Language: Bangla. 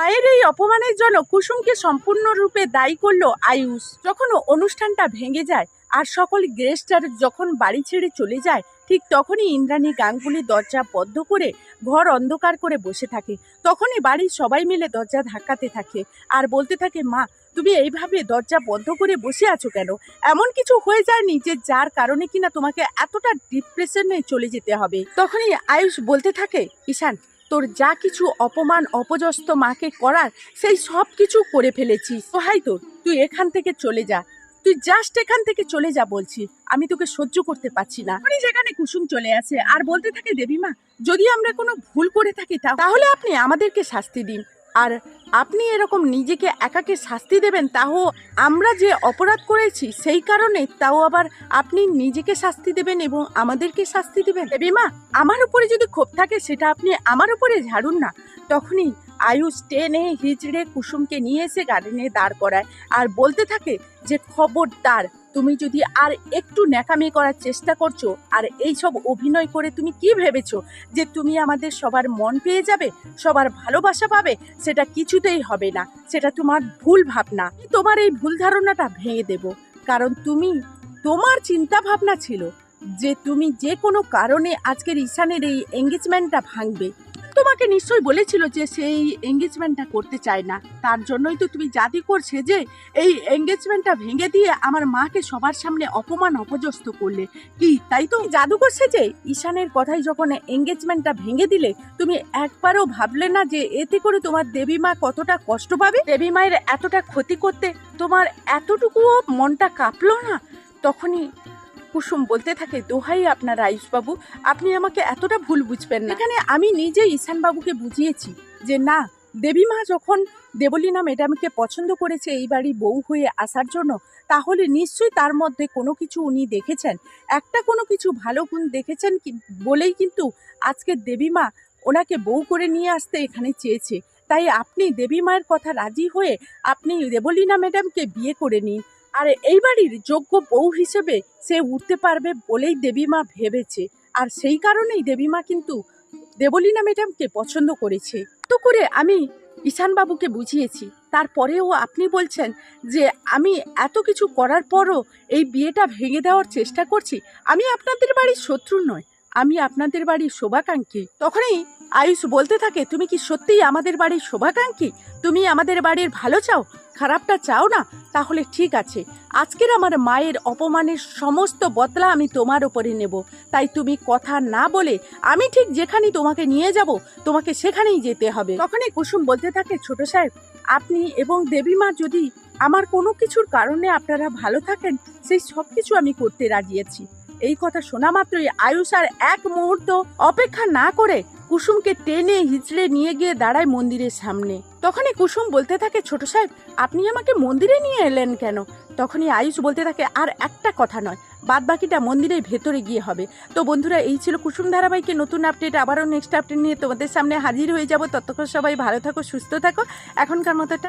মায়ের এই অপমানের জন্য কুসুমকে সম্পূর্ণরূপে দায়ী করল আয়ুষ। যখন অনুষ্ঠানটা ভেঙে যায় আর সকল গেস্টার যখন বাড়ি ছেড়ে চলে যায়, ঠিক তখনই ইন্দ্রাণী গাঙ্গুলি দরজা বদ্ধ করে ঘর অন্ধকার করে বসে থাকে। তখনই বাড়ির সবাই মিলে দরজা ধাক্কাতে থাকে আর বলতে থাকে, মা, তুমি এইভাবে দরজা বন্ধ করে বসে আছো কেন? এমন কিছু হয়ে যায়নি যে যার কারণে কিনা তোমাকে এতটা ডিপ্রেশনে চলে যেতে হবে? তখনই আয়ুষ বলতে থাকে, ঈশান তোর যা কিছু অপমান অপজস্ত মাকে করার, সেই সব কিছু করে ফেলেছিস। সহাই তোর, তুই এখান থেকে চলে যা। তুই জাস্ট এখান থেকে চলে যা বলছি। আমি তোকে সহ্য করতে পারছি না। উনি যেখানে কুসুম চলে আছে, আর বলতে থাকে দেবীমা, যদি আমরা কোনো ভুল করে থাকি তাহলে আপনি আমাদেরকে শাস্তি দিন। আর আপনি এরকম নিজেকে একাকে শাস্তি দেবেন তাও আমরা যে অপরাধ করেছি, সেই কারণে তাও আবার আপনি নিজেকে শাস্তি দেবেন এবং আমাদেরকে শাস্তি দেবেন। দেবীমা আমার উপরে যদি ক্ষোভ থাকে, সেটা আপনি আমার উপরে ঝাড়ুন না। তখনই আয়ুষ টেনে হিচড়ে কুসুমকে নিয়ে এসে গার্ডেনে দাঁড় করায় আর বলতে থাকে যে খবরদার তুমি যদি আর একটু ন্যাকামি করার চেষ্টা করছ, আর এই সব অভিনয় করে তুমি কি ভেবেছো? যে তুমি আমাদের সবার মন পেয়ে যাবে, সবার ভালোবাসা পাবে, সেটা কিছুতেই হবে না। সেটা তোমার ভুল ভাবনা। তোমার এই ভুল ধারণাটা ভেঙে দেব। কারণ তুমি তোমার চিন্তা ভাবনা ছিল যে তুমি যে কোনো কারণে আজকের ঈশানের এই এঙ্গেজমেন্টটা ভাঙবে। তোমাকে নিশ্চয়ই বলেছিল যে সেই এঙ্গেজমেন্টটা করতে চায় না। তার জন্যই তো তুমি জাতি করছে যে এই এঙ্গেজমেন্টটা ভেঙে দিয়ে আমার মাকে সবার সামনে অপমান অপজস্ত করলে। কি, তাই তো জাদু করছে যে ঈশানের কথাই যখন এঙ্গেজমেন্টটা ভেঙে দিলে, তুমি একবারও ভাবলে না যে এতে করে তোমার দেবী মা কতটা কষ্ট পাবে? দেবী মায়ের এতটা ক্ষতি করতে তোমার এতটুকুও মনটা কাঁপলো না? তখনই কুসুম বলতে থাকে, দোহাই আপনার আয়ুষবাবু, আপনি আমাকে এতটা ভুল বুঝবেন না। এখানে আমি নিজে ঈশানবাবুকে বুঝিয়েছি যে, না দেবীমা যখন দেবলীনা ম্যাডামকে পছন্দ করেছে এই বাড়ি বউ হয়ে আসার জন্য, তাহলে নিশ্চয়ই তার মধ্যে কোনো কিছু উনি দেখেছেন। একটা কোনো কিছু ভালো গুণ দেখেছেন কি, বলেই কিন্তু আজকে দেবীমা ওনাকে বউ করে নিয়ে আসতে এখানে চেয়েছে। তাই আপনি দেবী মায়ের কথা রাজি হয়ে আপনি দেবলীনা ম্যাডামকে বিয়ে করে নিন। আর এই বাড়ির যোগ্য বউ হিসেবে সে উঠতে পারবে বলেই দেবীমা ভেবেছে। আর সেই কারণেই দেবীমা কিন্তু দেবলীনা ম্যাডামকে পছন্দ করেছে। তো করে আমি ঈশানবাবুকে বুঝিয়েছি। তারপরেও আপনি বলছেন যে আমি এত কিছু করার পরও এই বিয়েটা ভেঙে দেওয়ার চেষ্টা করছি। আমি আপনাদের বাড়ির শত্রু নয়। আমি আপনাদের বাড়ির শোভাকাঙ্ক্ষী। তখনই আয়ুষ বলতে থাকে, তুমি কি সত্যিই আমাদের বাড়ির শোভাকাঙ্ক্ষী? তুমি আমাদের বাড়ির ভালো চাও? খারাপটা চাও না? তাহলে ঠিক আছে। আজকের আমার মায়ের অপমানের সমস্ত বদলা আমি তোমার ওপরে নেব। তাই তুমি কথা না বলে আমি ঠিক যেখানে তোমাকে নিয়ে যাব, তোমাকে সেখানেই যেতে হবে। তখনই কুসুম বলতে থাকে, ছোট সাহেব, আপনি এবং দেবী মা যদি আমার কোনো কিছুর কারণে আপনারা ভালো থাকেন, সেই সব কিছু আমি করতে রাজি আছি। এই কথা শোনা মাত্রই আয়ুষ আর এক মুহূর্ত অপেক্ষা না করে কুসুমকে টেনে হিচড়ে নিয়ে গিয়ে দাঁড়ায় মন্দিরের সামনে। তখনই কুসুম বলতে থাকে, ছোট সাহেব, আপনি আমাকে মন্দিরে নিয়ে এলেন কেন? তখনই আয়ুষ বলতে থাকে, আর একটা কথা নয় বাদ বাকিটা মন্দিরের ভেতরে গিয়ে হবে। তো বন্ধুরা, এই ছিল কুসুম ধারাবাহিকের নতুন আপডেট। আবারও নেক্সট আপডেট নিয়ে তোমাদের সামনে হাজির হয়ে যাব। ততক্ষণ সবাই ভালো থাকো, সুস্থ থাকো। এখনকার মতো